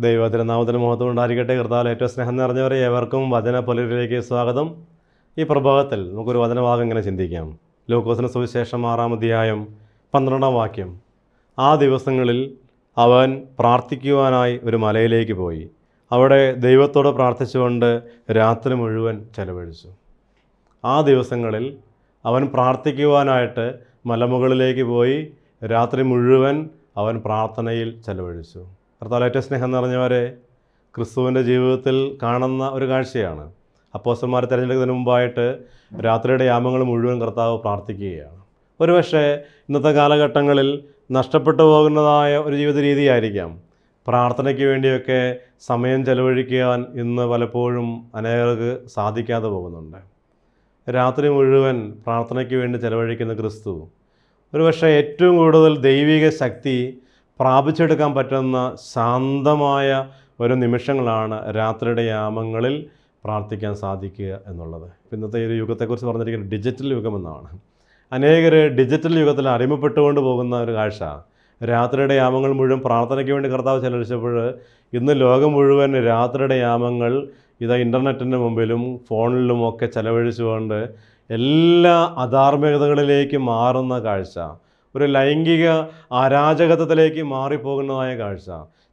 ദൈവത്തിന്റെ നാമത്തിന് മഹത്വം ഉണ്ടായിരിക്കട്ടെ. കർത്താവ് ഏറ്റവും സ്നേഹം നിറഞ്ഞവരെ ഏവർക്കും വചന പുലരിലേക്ക് സ്വാഗതം. ഈ പ്രഭാതത്തിൽ നമുക്കൊരു വചനഭാഗം ഇങ്ങനെ ചിന്തിക്കാം. ലൂക്കോസിന് സുവിശേഷം ആറാം അധ്യായം പന്ത്രണ്ടാം വാക്യം. ആ ദിവസങ്ങളിൽ അവൻ പ്രാർത്ഥിക്കുവാനായി ഒരു മലയിലേക്ക് പോയി. അവിടെ ദൈവത്തോട് പ്രാർത്ഥിച്ചുകൊണ്ട് രാത്രി മുഴുവൻ ചെലവഴിച്ചു. ആ ദിവസങ്ങളിൽ അവൻ പ്രാർത്ഥിക്കുവാനായിട്ട് മലമുകളിലേക്ക് പോയി രാത്രി മുഴുവൻ അവൻ പ്രാർത്ഥനയിൽ ചെലവഴിച്ചു. കർത്താവ് ഏറ്റവും സ്നേഹം നിറഞ്ഞവരെ ക്രിസ്തുവിന്റെ ജീവിതത്തിൽ കാണുന്ന ഒരു കാഴ്ചയാണ്. അപ്പോസ്റ്റന്മാരെ തിരഞ്ഞെടുക്കുന്നതിന് മുമ്പായിട്ട് രാത്രിയുടെ യാമങ്ങൾ മുഴുവൻ കർത്താവ് പ്രാർത്ഥിക്കുകയാണ്. ഒരുപക്ഷെ ഇന്നത്തെ കാലഘട്ടങ്ങളിൽ നഷ്ടപ്പെട്ടു പോകുന്നതായ ഒരു ജീവിത രീതിയായിരിക്കാം. പ്രാർത്ഥനയ്ക്ക് വേണ്ടിയൊക്കെ സമയം ചെലവഴിക്കാൻ ഇന്ന് പലപ്പോഴും അനേകർക്ക് സാധിക്കാതെ പോകുന്നുണ്ട്. രാത്രി മുഴുവൻ പ്രാർത്ഥനയ്ക്ക് വേണ്ടി ചെലവഴിക്കുന്ന ക്രിസ്തു. ഒരുപക്ഷെ ഏറ്റവും കൂടുതൽ ദൈവിക ശക്തി പ്രാപിച്ചെടുക്കാൻ പറ്റുന്ന ശാന്തമായ ഒരു നിമിഷങ്ങളാണ് രാത്രിയുടെ യാമങ്ങളിൽ പ്രാർത്ഥിക്കാൻ സാധിക്കുക എന്നുള്ളത്. ഇന്നത്തെ ഒരു യുഗത്തെക്കുറിച്ച് പറഞ്ഞിരിക്കുന്നത് ഡിജിറ്റൽ യുഗമെന്നാണ് അനേകർ ഡിജിറ്റൽ യുഗത്തിൽ അടിമപ്പെട്ടുകൊണ്ട് പോകുന്ന ഒരു കാഴ്ച. രാത്രിയുടെ യാമങ്ങൾ മുഴുവൻ പ്രാർത്ഥനയ്ക്ക് വേണ്ടി കർത്താവ് ചെലവഴിച്ചപ്പോൾ ഇന്ന് ലോകം മുഴുവൻ രാത്രിയുടെ യാമങ്ങൾ ഇതാ ഇന്റർനെറ്റിന്റെ മുമ്പിലും ഫോണിലും ഒക്കെ ചെലവഴിച്ചുകൊണ്ട് എല്ലാ അധാർമികതകളിലേക്കും മാറുന്ന കാഴ്ച. ഒരു ലൈംഗിക അരാജകത്വത്തിലേക്ക് മാറിപ്പോകുന്നതായ കാഴ്ച.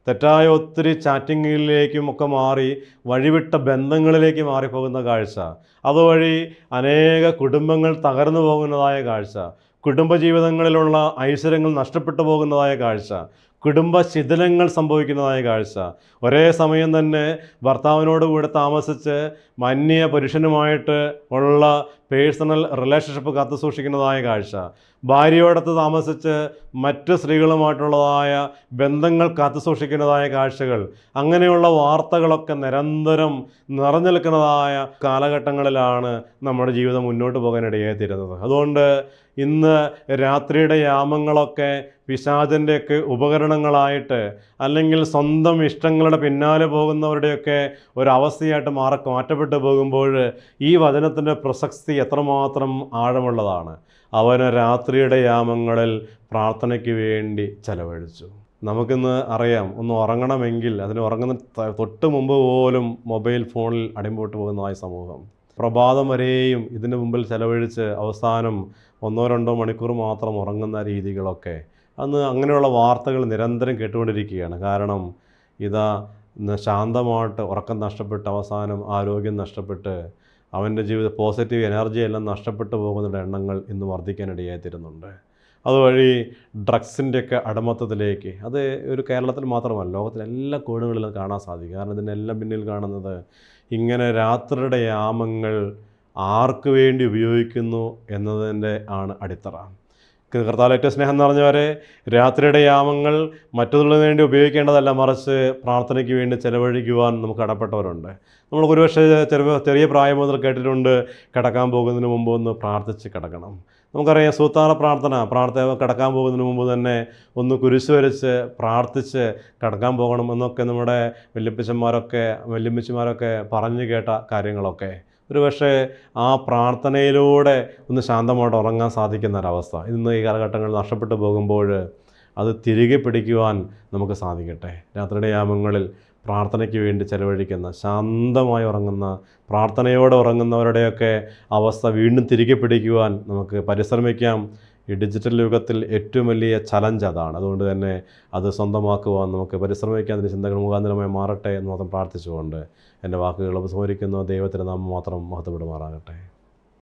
തെറ്റായ ഒത്തിരി ചാറ്റിങ്ങിലേക്കും ഒക്കെ മാറി വഴിവിട്ട ബന്ധങ്ങളിലേക്ക് മാറിപ്പോകുന്ന കാഴ്ച. അതുവഴി അനേക കുടുംബങ്ങൾ തകർന്നു പോകുന്നതായ കാഴ്ച. കുടുംബജീവിതങ്ങളിലുള്ള ഐശ്വര്യങ്ങൾ നഷ്ടപ്പെട്ടു പോകുന്നതായ കാഴ്ച. കുടുംബ ശിഥിലങ്ങൾ സംഭവിക്കുന്നതായ കാഴ്ച. ഒരേ സമയം തന്നെ ഭർത്താവിനോട് കൂടെ താമസിച്ച് മന്യ പുരുഷനുമായിട്ട് ഉള്ള പേഴ്സണൽ റിലേഷൻഷിപ്പ് കാത്തു സൂക്ഷിക്കുന്നതായ കാഴ്ച. ഭാര്യയോടത്ത് താമസിച്ച് മറ്റ് സ്ത്രീകളുമായിട്ടുള്ളതായ ബന്ധങ്ങൾ കാത്തു സൂക്ഷിക്കുന്നതായ കാഴ്ചകൾ. അങ്ങനെയുള്ള വാർത്തകളൊക്കെ നിരന്തരം നിറഞ്ഞു നിൽക്കുന്നതായ കാലഘട്ടങ്ങളിലാണ് നമ്മുടെ ജീവിതം മുന്നോട്ട് പോകാനിടയായി തീരുന്നത്. അതുകൊണ്ട് ഇന്ന് രാത്രിയുടെ യാമങ്ങളൊക്കെ പിശാചന്റെയൊക്കെ ഉപകരണങ്ങളായിട്ട് അല്ലെങ്കിൽ സ്വന്തം ഇഷ്ടങ്ങളുടെ പിന്നാലെ പോകുന്നവരുടെയൊക്കെ ഒരവസ്ഥയായിട്ട് മാറി മാറ്റപ്പെട്ടു പോകുമ്പോൾ ഈ വചനത്തിന്റെ പ്രസക്തി എത്രമാത്രം ആഴമുള്ളതാണ്. അവന് രാത്രിയുടെ യാമങ്ങളിൽ പ്രാർത്ഥനയ്ക്ക് വേണ്ടി ചെലവഴിച്ചു. നമുക്കിന്ന് അറിയാം ഒന്ന് ഉറങ്ങണമെങ്കിൽ അതിന് ഉറങ്ങുന്ന തൊട്ട് മുമ്പ് പോലും മൊബൈൽ ഫോണിൽ അടിമ്പോട്ട് പോകുന്നതായ സമൂഹം. പ്രഭാതം വരെയും ഇതിന് മുമ്പിൽ ചെലവഴിച്ച് അവസാനം ഒന്നോ രണ്ടോ മണിക്കൂർ മാത്രം ഉറങ്ങുന്ന രീതികളൊക്കെ അന്ന് അങ്ങനെയുള്ള വാർത്തകൾ നിരന്തരം കേട്ടുകൊണ്ടിരിക്കുകയാണ്. കാരണം ഇതാ ശാന്തമായിട്ട് ഉറക്കം നഷ്ടപ്പെട്ട് അവസാനം ആരോഗ്യം നഷ്ടപ്പെട്ട് അവന്റെ ജീവിത പോസിറ്റീവ് എനർജി എല്ലാം നഷ്ടപ്പെട്ടു പോകുന്നവരുടെ എണ്ണങ്ങൾ ഇന്ന് വർദ്ധിക്കാനിടയായി തരുന്നുണ്ട് അതുവഴി ഡ്രഗ്സിന്റെയൊക്കെ അടമത്തത്തിലേക്ക് അത് ഒരു കേരളത്തിൽ മാത്രമല്ല ലോകത്തിലെ എല്ലാ കോണുകളിലും കാണാൻ സാധിക്കും. കാരണം ഇതിനെല്ലാം പിന്നിൽ കാണുന്നത് ഇങ്ങനെ രാത്രിയുടെ യാമങ്ങൾ ആർക്ക് വേണ്ടി ഉപയോഗിക്കുന്നു എന്നതിന്റെ ആണ് അടിത്തറ. കർത്താവ് ഏറ്റവും സ്നേഹം നിറഞ്ഞവരെ രാത്രിയുടെ യാമങ്ങൾ മറ്റുള്ളതിനു വേണ്ടി ഉപയോഗിക്കേണ്ടതല്ല മറിച്ച് പ്രാർത്ഥനയ്ക്ക് വേണ്ടി ചെലവഴിക്കുവാൻ നമുക്ക് കടപ്പെട്ടവരുണ്ട് നമ്മൾ ഒരുപക്ഷെ ചെറിയ ചെറിയ പ്രായം മുതൽ കേട്ടിട്ടുണ്ട് കിടക്കാൻ പോകുന്നതിന് മുമ്പ് ഒന്ന് പ്രാർത്ഥിച്ച് കിടക്കണം. നമുക്കറിയാം സൂത്താറ പ്രാർത്ഥന പ്രാർത്ഥന കിടക്കാൻ പോകുന്നതിന് മുമ്പ് തന്നെ ഒന്ന് കുരിശ് വരച്ച് പ്രാർത്ഥിച്ച് കിടക്കാൻ പോകണം എന്നൊക്കെ നമ്മുടെ വല്യപ്പച്ചന്മാരൊക്കെ വല്യമ്മച്ചിമാരൊക്കെ പറഞ്ഞു കേട്ട കാര്യങ്ങളൊക്കെ. ഒരു പക്ഷേ ആ പ്രാർത്ഥനയിലൂടെ ഒന്ന് ശാന്തമായിട്ട് ഉറങ്ങാൻ സാധിക്കുന്ന ഒരവസ്ഥ. ഇന്ന് ഈ കാലഘട്ടങ്ങളിൽ നഷ്ടപ്പെട്ടു പോകുമ്പോൾ അത് തിരികെ പിടിക്കുവാൻ നമുക്ക് സാധിക്കട്ടെ. രാത്രിയുടെ യാമങ്ങളിൽ പ്രാർത്ഥനയ്ക്ക് വേണ്ടി ചെലവഴിക്കുന്ന ശാന്തമായി ഉറങ്ങുന്ന പ്രാർത്ഥനയോടെ ഉറങ്ങുന്നവരുടെയൊക്കെ അവസ്ഥ വീണ്ടും തിരികെ പിടിക്കുവാൻ നമുക്ക് പരിശ്രമിക്കാം. ഈ ഡിജിറ്റൽ യുഗത്തിൽ ഏറ്റവും വലിയ ചലഞ്ച് അതാണ്. അതുകൊണ്ട് തന്നെ അത് സ്വന്തമാക്കുവാൻ നമുക്ക് പരിശ്രമിക്കാൻ അതിന്റെ ചിന്തകൾ മുഖാന്തരമായി മാറട്ടെ എന്ന് മാത്രം പ്രാർത്ഥിച്ചുകൊണ്ട് എന്റെ വാക്കുകൾ ഉപസ്മരിക്കുന്നു ദൈവത്തിന് നാം മാത്രം മഹത്വപ്പെടുമാറാകട്ടെ.